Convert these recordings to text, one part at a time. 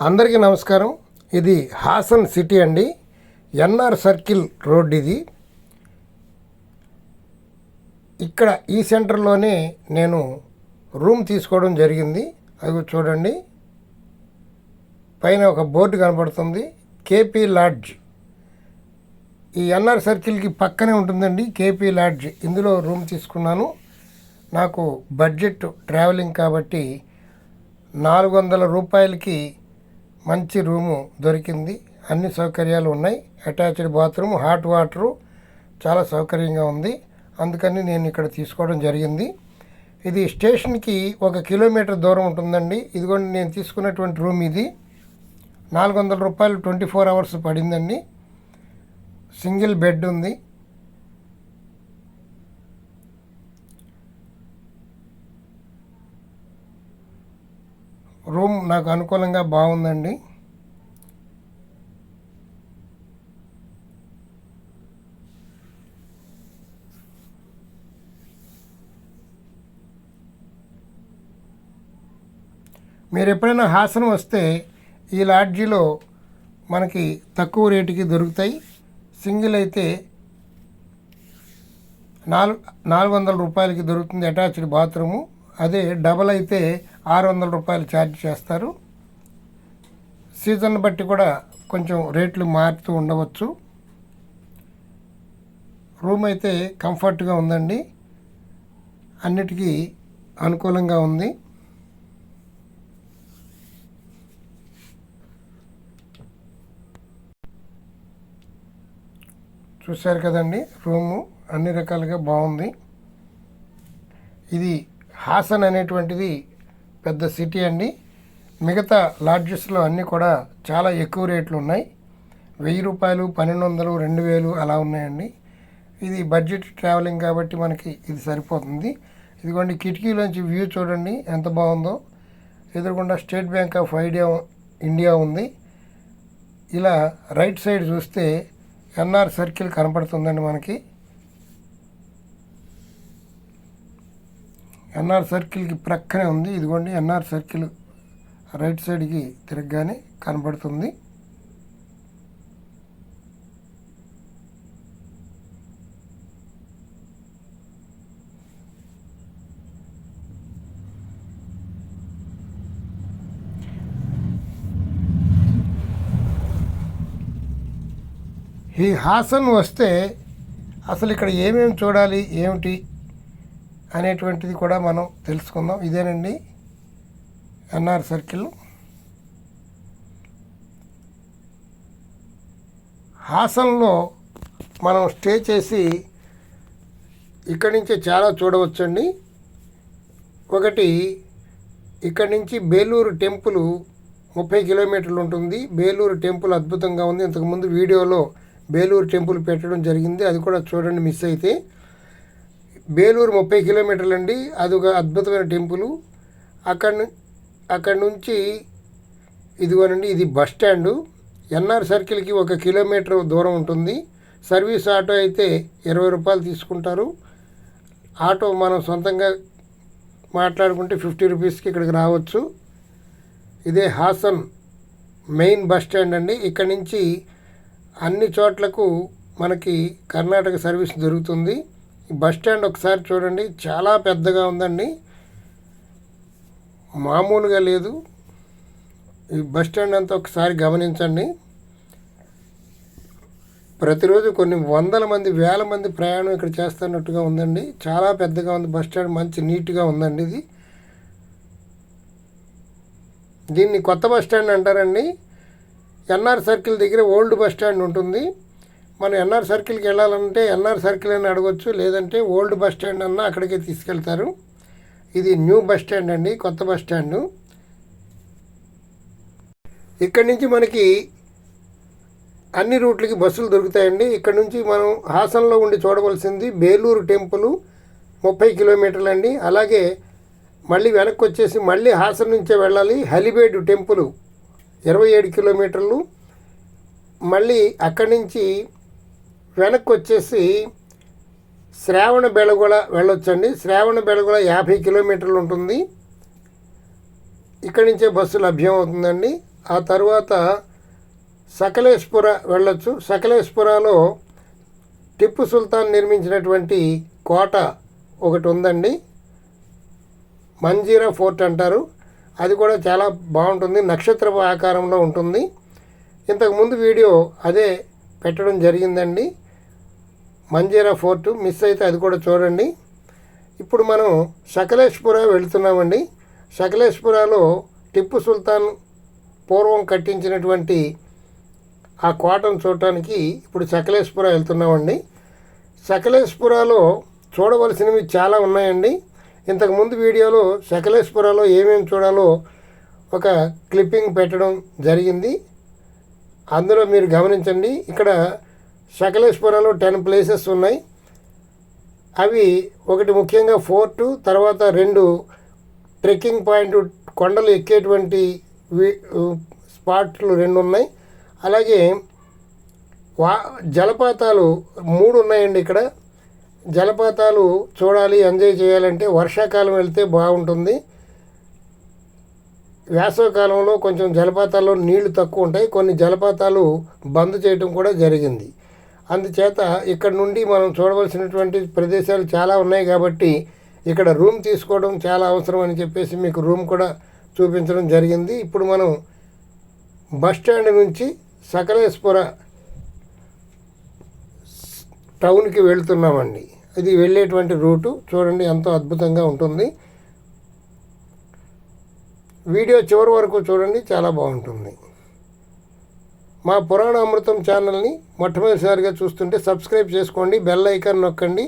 అందరికీ నమస్కారం. ఇది హాసన్ సిటీ అండి. ఎన్ఆర్ సర్కిల్ రోడ్ ఇది. ఇక్కడ ఈ సెంటర్లోనే నేను రూమ్ తీసుకోవడం జరిగింది. అది చూడండి. పైన ఒక బోర్డు కనపడుతుంది. KP lodge. ఈ ఎన్ఆర్ సర్కిల్కి పక్కనే ఉంటుందండి. KP LADS. ఇందులో రూమ్ తీసుకున్నాను. నాకు బడ్జెట్ ట్రావెలింగ్ కాబట్టి నాలుగు వందల రూపాయలకి మంచి రూము దొరికింది. అన్ని సౌకర్యాలు ఉన్నాయి. అటాచ్డ్ బాత్రూమ్ హాట్ వాటరు చాలా సౌకర్యంగా ఉంది. అందుకని నేను ఇక్కడ తీసుకోవడం జరిగింది. ఇది స్టేషన్కి ఒక కిలోమీటర్ దూరం ఉంటుందండి. ఇదిగోండి నేను తీసుకున్నటువంటి రూమ్ ఇది. నాలుగు వందల రూపాయలు ట్వంటీ ఫోర్ అవర్స్ పడిందండి. సింగిల్ బెడ్ ఉంది. రూమ్ నాకు అనుకూలంగా బాగుందండి. మీరు ఎప్పుడైనా హాసనం వస్తే ఈ లాడ్జీలో మనకి తక్కువ రేటుకి దొరుకుతాయి. సింగిల్ అయితే నాలుగు నాలుగు వందల రూపాయలకి దొరుకుతుంది అటాచ్డ్ బాత్రూము. అదే డబల్ అయితే ఆరు వందల రూపాయలు ఛార్జ్ చేస్తారు. సీజన్ బట్టి కూడా కొంచెం రేట్లు మారుతూ ఉండవచ్చు. రూమ్ అయితే కంఫర్ట్గా ఉందండి. అన్నిటికీ అనుకూలంగా ఉంది. చూశారు కదండి రూము అన్ని రకాలుగా బాగుంది. ఇది హాసన్ అనేటువంటిది పెద్ద సిటీ అండి. మిగతా లాడ్జెస్లో అన్నీ కూడా చాలా ఎక్కువ రేట్లు ఉన్నాయి. వెయ్యి రూపాయలు పన్నెండు వందలు రెండు వేలు అలా ఉన్నాయండి. ఇది బడ్జెట్ ట్రావెలింగ్ కాబట్టి మనకి ఇది సరిపోతుంది. ఇదిగోండి కిటికీలోంచి వ్యూ చూడండి ఎంత బాగుందో. ఎదురుగుండా State Bank of idea India ఉంది. ఇలా రైట్ సైడ్ చూస్తే ఎన్ఆర్ సర్కిల్ కనపడుతుందండి మనకి. ఎన్ఆర్ సర్కిల్కి ప్రక్కనే ఉంది. ఇదిగోండి ఎన్ఆర్ సర్కిల్ రైట్ సైడ్కి తిరగగానే కనబడుతుంది. ఈ హాసన్ వస్తే అసలు ఇక్కడ ఏమేమి చూడాలి? ఏమిటి? అనేటువంటిది కూడా మనం తెలుసుకుందాం. ఇదేనండి ఎన్ఆర్ సర్కిల్. హాసన్లో మనం స్టే చేసి ఇక్కడి నుంచి చాలా చూడవచ్చండి. ఒకటి ఇక్కడి నుంచి బేలూరు టెంపుల్ ముప్పై కిలోమీటర్లు ఉంటుంది. బేలూరు టెంపుల్ అద్భుతంగా ఉంది. ఇంతకుముందు వీడియోలో బేలూరు టెంపుల్ పెట్టడం జరిగింది. అది కూడా చూడండి మిస్ అయితే. బేలూరు ముప్పై కిలోమీటర్లు అండి అది ఒక అద్భుతమైన టెంపుల్. అక్కడ అక్కడి నుంచి ఇదిగోనండి ఇది బస్ స్టాండు. ఎన్ఆర్ సర్కిల్కి ఒక కిలోమీటర్ దూరం ఉంటుంది. సర్వీస్ ఆటో అయితే ఇరవై రూపాయలు తీసుకుంటారు. ఆటో మనం సొంతంగా మాట్లాడుకుంటే ఫిఫ్టీ రూపీస్కి ఇక్కడికి రావచ్చు. ఇదే హాసన్ మెయిన్ బస్ స్టాండ్ అండి. ఇక్కడ నుంచి అన్ని చోట్లకు మనకి కర్ణాటక సర్వీస్ దొరుకుతుంది. బస్ స్టాండ్ ఒకసారి చూడండి. చాలా పెద్దగా ఉందండి. మామూలుగా లేదు. ఈ బస్ స్టాండ్ అంతా ఒకసారి గమనించండి. ప్రతిరోజు కొన్ని వందల మంది వేల మంది ప్రయాణం ఇక్కడ చేస్తున్నట్టుగా ఉందండి. చాలా పెద్దగా ఉంది. బస్ స్టాండ్ మంచి నీట్గా ఉందండి ఇది. దీన్ని కొత్త బస్ స్టాండ్ అంటారండి. ఎన్ఆర్ సర్కిల్ దగ్గర ఓల్డ్ బస్ స్టాండ్ ఉంటుంది. మనం ఎన్ఆర్ సర్కిల్కి వెళ్ళాలంటే ఎన్ఆర్ సర్కిల్ అని అడగొచ్చు లేదంటే ఓల్డ్ బస్ స్టాండ్ అన్న అక్కడికే తీసుకెళ్తారు. ఇది న్యూ బస్ స్టాండ్ అండి కొత్త బస్ స్టాండు. ఇక్కడి నుంచి మనకి అన్ని రూట్లకి బస్సులు దొరుకుతాయండి. ఇక్కడ నుంచి మనం హాసన్లో ఉండి చూడవలసింది బేలూరు టెంపుల్ ముప్పై కిలోమీటర్లు అండి. అలాగే మళ్ళీ వెనక్కి వచ్చేసి మళ్ళీ హాసన్ నుంచే వెళ్ళాలి. హలిబేడు టెంపుల్ ఇరవై ఏడు కిలోమీటర్లు. మళ్ళీ అక్కడి నుంచి వెనక్కి వచ్చేసి శ్రావణ బెళగొల వెళ్ళొచ్చండి. శ్రావణ బెళగొల యాభై కిలోమీటర్లు ఉంటుంది. ఇక్కడి నుంచే బస్సు లభ్యం అవుతుందండి ఆ తర్వాత సకలేశ్పుర వెళ్ళొచ్చు. సకలేశ్పురలో టిప్పు సుల్తాన్ నిర్మించినటువంటి కోట ఒకటి ఉందండి. మంజీరా ఫోర్ట్ అంటారు. అది కూడా చాలా బాగుంటుంది. నక్షత్రపు ఆకారంలో ఉంటుంది. ఇంతకుముందు వీడియో అదే పెట్టడం జరిగిందండి. మంజీరా ఫోర్టు మిస్ అయితే అది కూడా చూడండి. ఇప్పుడు మనం సకలేశ్పుర వెళ్తున్నామండి. సకలేశ్పురలో టిప్పు సుల్తాన్ పూర్వం కట్టించినటువంటి ఆ కోటను చూడటానికి ఇప్పుడు సకలేశ్పుర వెళ్తున్నామండి. సకలేశ్పురలో చూడవలసినవి చాలా ఉన్నాయండి. ఇంతకుముందు వీడియోలో సకలేశ్పురలో ఏమేమి చూడాలో ఒక క్లిప్పింగ్ పెట్టడం జరిగింది. అందులో మీరు గమనించండి. ఇక్కడ సకలేశ్వరంలో టెన్ ప్లేసెస్ ఉన్నాయి. అవి ఒకటి ముఖ్యంగా ఫోర్టు తర్వాత రెండు ట్రెక్కింగ్ పాయింట్ కొండలు ఎక్కేటువంటి స్పాట్లు రెండు ఉన్నాయి. అలాగే వా జలపాతాలు మూడు ఉన్నాయండి ఇక్కడ. జలపాతాలు చూడాలి ఎంజాయ్ చేయాలంటే వర్షాకాలం వెళ్తే బాగుంటుంది. వేసవికాలంలో కొంచెం జలపాతాల్లో నీళ్ళు తక్కువ ఉంటాయి. కొన్ని జలపాతాలు బంద్ చేయడం కూడా జరిగింది. అందుచేత ఇక్కడ నుండి మనం చూడవలసినటువంటి ప్రదేశాలు చాలా ఉన్నాయి కాబట్టి ఇక్కడ రూమ్ తీసుకోవడం చాలా అవసరం అని చెప్పేసి మీకు రూమ్ కూడా చూపించడం జరిగింది. ఇప్పుడు మనం బస్ స్టాండ్ నుంచి సకలేశ్వర టౌన్కి వెళ్తున్నామండి. ఇది వెళ్ళేటువంటి రూటు. చూడండి ఎంతో అద్భుతంగా ఉంటుంది. వీడియో చివరి వరకు చూడండి చాలా బాగుంటుంది. మా పురాణ అమృతం ఛానల్ని మొట్టమొదటిసారిగా చూస్తుంటే సబ్స్క్రైబ్ చేసుకోండి బెల్ ఐకాన్ నొక్కండి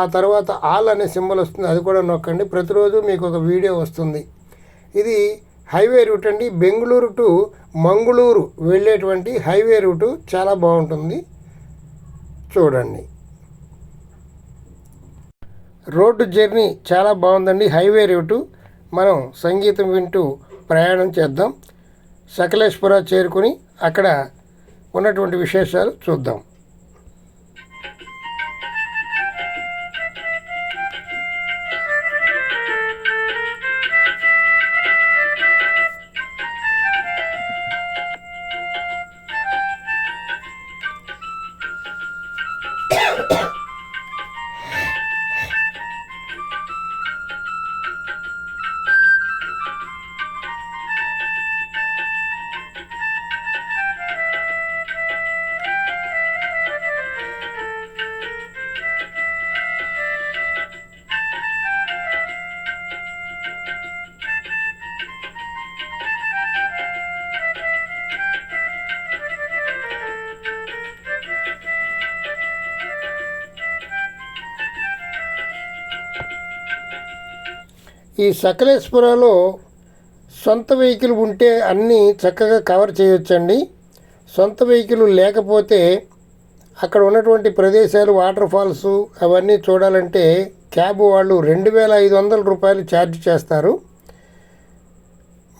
ఆ తర్వాత ఆల్ అనే సింబల్ వస్తుంది అది కూడా నొక్కండి. ప్రతిరోజు మీకు ఒక వీడియో వస్తుంది. ఇది హైవే రూట్ అండి. బెంగళూరు టు మంగళూరు వెళ్ళేటువంటి హైవే రూటు చాలా బాగుంటుంది. చూడండి. రోడ్డు జర్నీ చాలా బాగుందండి. హైవే రూటు మనం సంగీతం వింటూ ప్రయాణం చేద్దాం. సకలేశ్వర చేరుకుని అక్కడ ఉన్నటువంటి విశేషాలు చూద్దాం. ఈ సకలేశ్వరలో సొంత వెహికల్ ఉంటే అన్నీ చక్కగా కవర్ చేయొచ్చండి. సొంత వెహికల్ లేకపోతే అక్కడ ఉన్నటువంటి ప్రదేశాలు వాటర్ ఫాల్స్ అవన్నీ చూడాలంటే క్యాబ్ వాళ్ళు రెండు వేల ఐదు వందల రూపాయలు ఛార్జ్ చేస్తారు.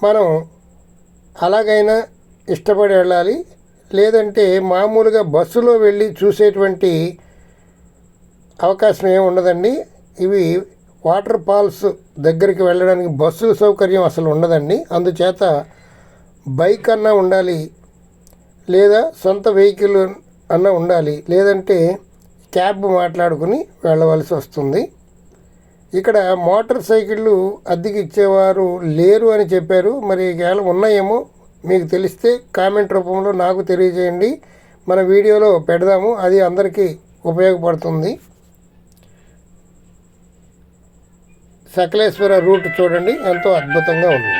మనం అలాగైనా ఇష్టపడి వెళ్ళాలి. లేదంటే మామూలుగా బస్సులో వెళ్ళి చూసేటువంటి అవకాశం ఏమి ఉండదండి. ఇవి వాటర్ ఫాల్స్ దగ్గరికి వెళ్ళడానికి బస్సు సౌకర్యం అసలు ఉండదండి. అందుచేత బైక్ అన్నా ఉండాలి లేదా సొంత వెహికల్ అన్నా ఉండాలి లేదంటే క్యాబ్ మాట్లాడుకుని వెళ్ళవలసి వస్తుంది. ఇక్కడ మోటార్ సైకిళ్ళు అద్దెకి ఇచ్చేవారు లేరు అని చెప్పారు. మరి ఒకవేళ ఉన్నాయేమో మీకు తెలిస్తే కామెంట్ రూపంలో నాకు తెలియజేయండి. మన వీడియోలో పెడదాము అది అందరికీ ఉపయోగపడుతుంది. సకలేశ్వర రూట్ చూడండి ఎంతో అద్భుతంగా ఉంది.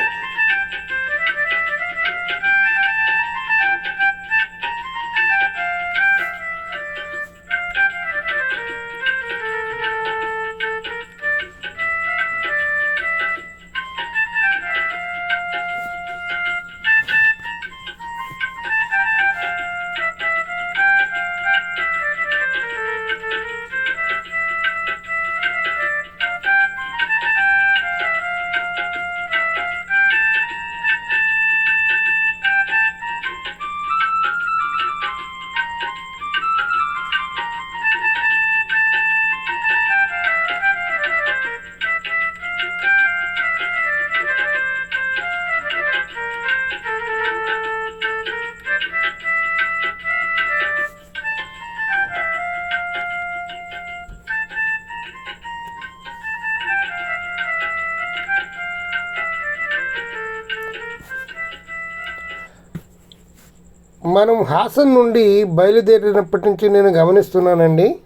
మనం హాసన్ నుండి బయలుదేరినప్పటి నుంచి నేను గమనిస్తున్నానండి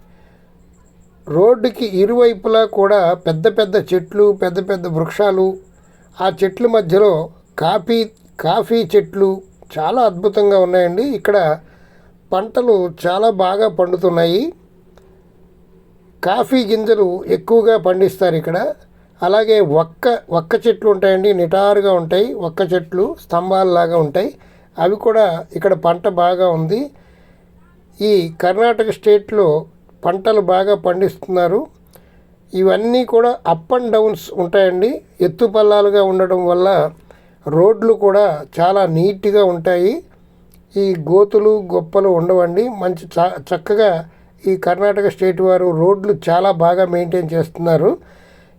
రోడ్డుకి ఇరువైపులా కూడా పెద్ద పెద్ద చెట్లు పెద్ద పెద్ద వృక్షాలు ఆ చెట్ల మధ్యలో కాఫీ కాఫీ చెట్లు చాలా అద్భుతంగా ఉన్నాయండి. ఇక్కడ పంటలు చాలా బాగా పండుతున్నాయి. కాఫీ గింజలు ఎక్కువగా పండిస్తారు ఇక్కడ. అలాగే ఒక్క ఒక్క చెట్లు ఉంటాయండి నిటారుగా ఉంటాయి. ఒక్క చెట్లు స్తంభాలలాగా ఉంటాయి. అవి కూడా ఇక్కడ పంట బాగా ఉంది. ఈ కర్ణాటక స్టేట్లో పంటలు బాగా పండిస్తున్నారు. ఇవన్నీ కూడా అప్ అండ్ డౌన్స్ ఉంటాయండి. ఎత్తుపల్లాలుగా ఉండడం వల్ల రోడ్లు కూడా చాలా నీట్గా ఉంటాయి. ఈ గోతులు గొప్పలు ఉండవండి. మంచి చ చక్కగా ఈ కర్ణాటక స్టేట్ వారు రోడ్లు చాలా బాగా మెయింటైన్ చేస్తున్నారు.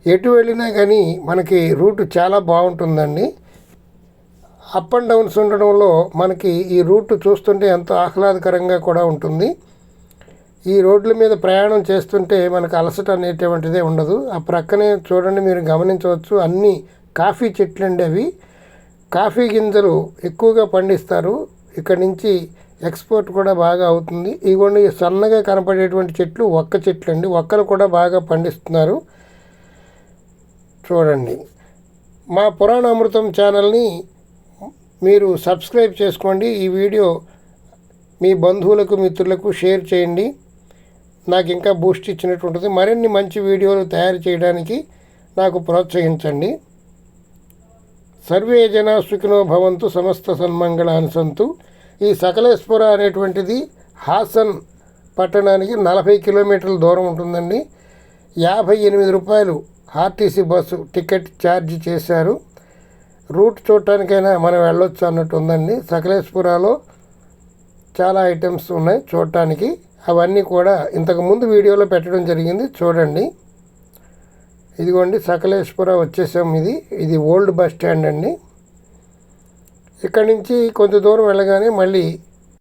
ఎటు వెళ్ళినా కానీ మనకి రూట్ చాలా బాగుంటుందండి. అప్ అండ్ డౌన్స్ ఉండడంలో మనకి ఈ రూట్ చూస్తుంటే ఎంతో ఆహ్లాదకరంగా కూడా ఉంటుంది. ఈ రోడ్ల మీద ప్రయాణం చేస్తుంటే మనకు అలసట అనేటువంటిదే ఉండదు. ఆ ప్రక్కనే చూడండి మీరు గమనించవచ్చు అన్నీ కాఫీ చెట్లు అండి అవి. కాఫీ గింజలు ఎక్కువగా పండిస్తారు. ఇక్కడ నుంచి ఎక్స్పోర్ట్ కూడా బాగా అవుతుంది. ఇదిగోండి సన్నగా కనపడేటువంటి చెట్లు ఒక్క చెట్లు అండి ఒక్కలు కూడా బాగా పండిస్తున్నారు. చూడండి. మా పురాణ అమృతం ఛానల్ని మీరు సబ్స్క్రైబ్ చేసుకోండి. ఈ వీడియో మీ బంధువులకు మిత్రులకు షేర్ చేయండి. నాకు ఇంకా బూస్ట్ ఇచ్చినట్టు ఉంటుంది. మరిన్ని మంచి వీడియోలు తయారు చేయడానికి నాకు ప్రోత్సహించండి. సర్వే జనా సుఖినో భవంతు సమస్త సన్మంగళాన్ని సంతు ఈ సకలేశ్వర అనేటువంటిది హాసన్ పట్టణానికి నలభై కిలోమీటర్ల దూరం ఉంటుందండి. యాభై ఎనిమిది రూపాయలు ఆర్టీసీ బస్సు టికెట్ ఛార్జ్ చేశారు. రూట్ చూడటానికైనా మనం వెళ్ళొచ్చు అన్నట్టు ఉందండి. సకలేశ్పురాలో చాలా ఐటమ్స్ ఉన్నాయి చూడటానికి. అవన్నీ కూడా ఇంతకు ముందు వీడియోలో పెట్టడం జరిగింది. చూడండి. ఇదిగోండి సకలేశ్వర వచ్చేసాం ఇది. ఇది ఓల్డ్ బస్ స్టాండ్ అండి. ఇక్కడ నుంచి కొంత దూరం వెళ్ళగానే మళ్ళీ